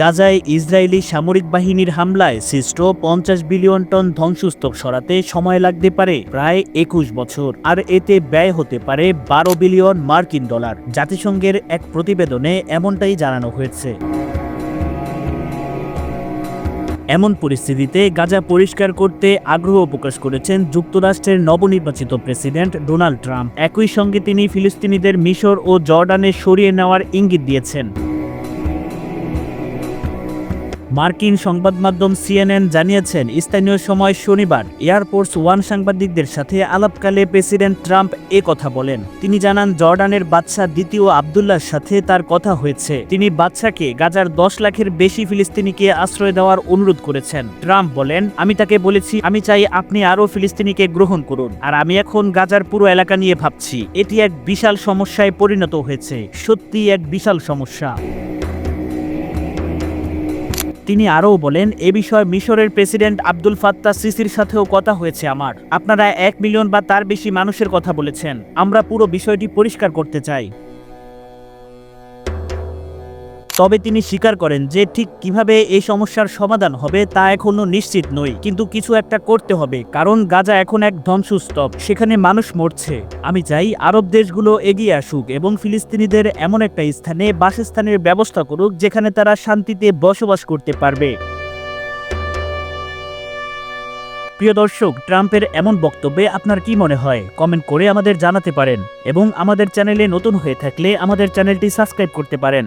গাজায় ইসরায়েলি সামরিক বাহিনীর হামলায় সৃষ্ট পঞ্চাশ বিলিয়ন টন ধ্বংসস্তূপ সরাতে সময় লাগতে পারে প্রায় একুশ বছর। আর এতে ব্যয় হতে পারে বারো বিলিয়ন মার্কিন ডলার। জাতিসংঘের এক প্রতিবেদনে এমনটাই জানানো হয়েছে। এমন পরিস্থিতিতে গাজা পরিষ্কার করতে আগ্রহ প্রকাশ করেছেন যুক্তরাষ্ট্রের নবনির্বাচিত প্রেসিডেন্ট ডোনাল্ড ট্রাম্প। একই সঙ্গে তিনি ফিলিস্তিনিদের মিশর ও জর্ডানে সরিয়ে নেওয়ার ইঙ্গিত দিয়েছেন। মার্কিন সংবাদ মাধ্যম সিএনএন জানিয়েছেন, স্থানীয় সময় শনিবার এয়ারফোর্স ওয়ান সাংবাদিকদের সাথে আলাপকালে প্রেসিডেন্ট ট্রাম্প এ কথা বলেন। তিনি জানান, জর্ডানের বাদশাহ দ্বিতীয় আবদুল্লার সাথে তার কথা হয়েছে। তিনি বাদশাকে গাজার দশ লাখের বেশি ফিলিস্তিনিকে আশ্রয় দেওয়ার অনুরোধ করেছেন। ট্রাম্প বলেন, আমি তাকে বলেছি, আমি চাই আপনি আরও ফিলিস্তিনিকে গ্রহণ করুন। আর আমি এখন গাজার পুরো এলাকা নিয়ে ভাবছি। এটি এক বিশাল সমস্যায় পরিণত হয়েছে। সত্যি এক বিশাল সমস্যা। তিনি আরও বলেন, এ বিষয়ে মিশরের প্রেসিডেন্ট আব্দুল ফাত্তা সিসির সাথেও কথা হয়েছে আমার। আপনারা এক মিলিয়ন বা তার বেশি মানুষের কথা বলেছেন। আমরা পুরো বিষয়টি পরিষ্কার করতে চাই। তবে তিনি স্বীকার করেন যে ঠিক কীভাবে এই সমস্যার সমাধান হবে তা এখনও নিশ্চিত নই। কিন্তু কিছু একটা করতে হবে, কারণ গাজা এখন এক ধ্বংসস্তূপ, সেখানে মানুষ মরছে। আমি চাই আরব দেশগুলো এগিয়ে আসুক এবং ফিলিস্তিনিদের এমন একটা স্থানে বাসস্থানের ব্যবস্থা করুক যেখানে তারা শান্তিতে বসবাস করতে পারবে। প্রিয় দর্শক, ট্রাম্পের এমন বক্তব্যে আপনার কি মনে হয়? কমেন্ট করে আমাদের জানাতে পারেন এবং আমাদের চ্যানেলে নতুন হয়ে থাকলে আমাদের চ্যানেলটি সাবস্ক্রাইব করতে পারেন।